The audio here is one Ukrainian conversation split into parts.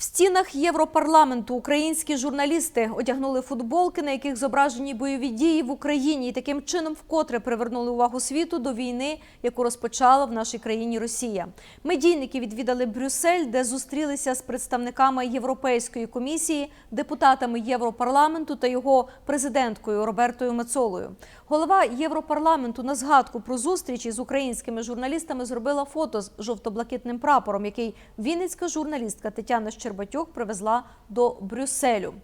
В стінах Європарламенту українські журналісти одягнули футболки, на яких зображені бойові дії в Україні, і таким чином вкотре привернули увагу світу до війни, яку розпочала в нашій країні Росія. Медійники відвідали Брюссель, де зустрілися з представниками Європейської комісії, депутатами Європарламенту та його президенткою Робертою Мецолою. Голова Європарламенту на згадку про зустрічі з українськими журналістами зробила фото з жовто-блакитним прапором, який вінницька журналістка Тетяна Щербатюк привезла до Брюсселю.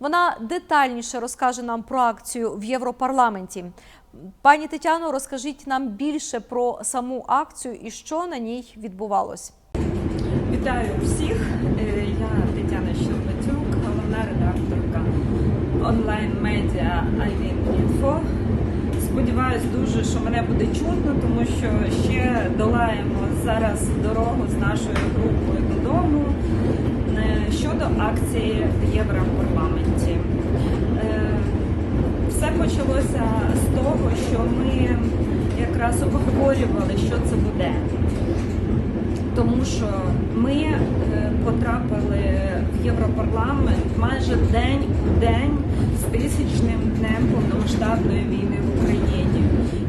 Вона детальніше розкаже нам про акцію в Європарламенті. Пані Тетяно, розкажіть нам більше про саму акцію і що на ній відбувалось. Вітаю всіх. Е, Я Тетяна Щербатюк, головна редакторка онлайн-медіа iWin.info. Сподіваюсь дуже, що мене буде чутно, тому що ще долаємо зараз дорогу з нашою групою додому акції в Європарламенті. Е, Все почалося з того, що ми якраз обговорювали, що це буде тому що ми е, потрапили в Європарламент майже день у день з тисячним днем повномасштабної війни в Україні.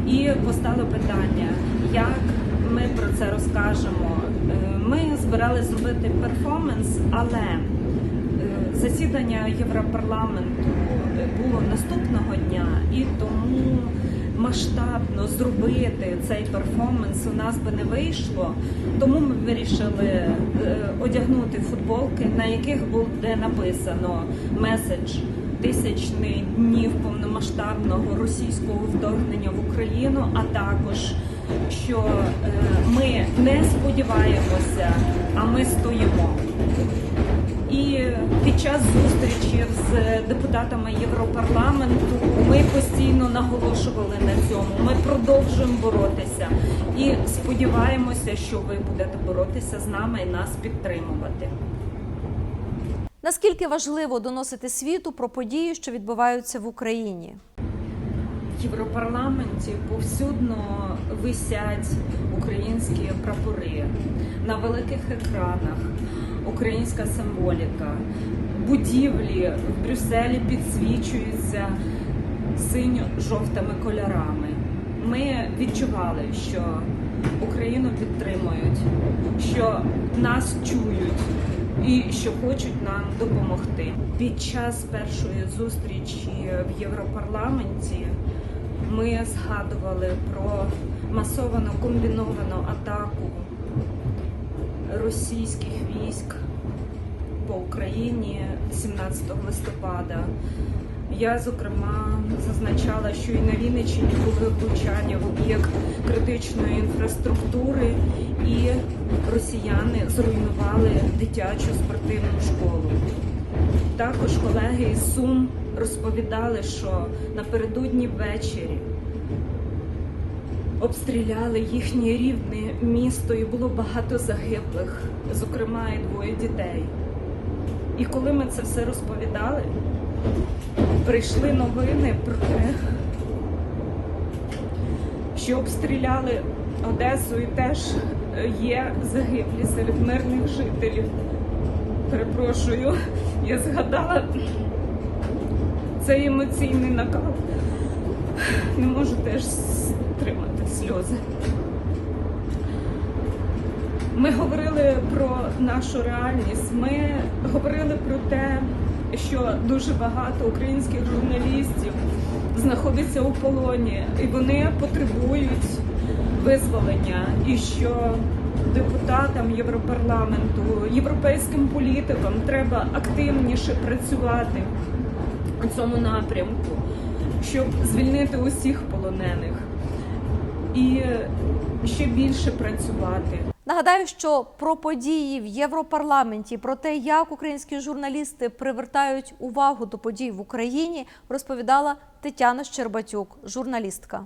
І постало питання, як ми про це розкажемо. Е, Ми збирали зробити перформанс, але засідання Європарламенту було наступного дня, і тому масштабно зробити цей перформанс у нас би не вийшло. Тому ми вирішили е, одягнути футболки, на яких буде написано меседж тисячний днів повномасштабного російського вторгнення в Україну, а також що е, ми не сподіваємося, а ми стоїмо. І під час зустрічі з депутатами Європарламенту ми постійно наголошували на цьому. Ми продовжуємо боротися і сподіваємося, що ви будете боротися з нами і нас підтримувати. Наскільки важливо доносити світу про події, що відбуваються в Україні? Європарламенті повсюдно висять українські прапори на великих екранах, українська символіка. Будівлі в Брюсселі підсвічуються синьо-жовтими кольорами. Ми відчували, що Україну підтримують, що нас чують і що хочуть нам допомогти. Під час першої зустрічі в Європарламенті ми згадували про масовану комбіновану атаку російських військ по Україні 17 листопада. Я, зокрема, зазначала, що і на Вінниччині були влучання в об'єкт критичної інфраструктури, і росіяни зруйнували дитячу спортивну школу. Також колеги із Сум розповідали, що напередодні ввечері обстріляли їхнє рідне місто і було багато загиблих, зокрема і двоє дітей. І коли ми це все розповідали, прийшли новини про те, що обстріляли Одесу і теж є загиблі серед мирних жителів. Перепрошую, я згадала цей емоційний накал. Не можу теж стримати сльози. Ми говорили про нашу реальність. Ми говорили про те, що дуже багато українських журналістів знаходиться у полоні, і вони потребують визволення, і що депутатам Європарламенту, європейським політикам треба активніше працювати у цьому напрямку, щоб звільнити усіх полонених і ще більше працювати. Нагадаю, що про події в Європарламенті, про те, як українські журналісти привертають увагу до подій в Україні, розповідала Тетяна Щербатюк, журналістка.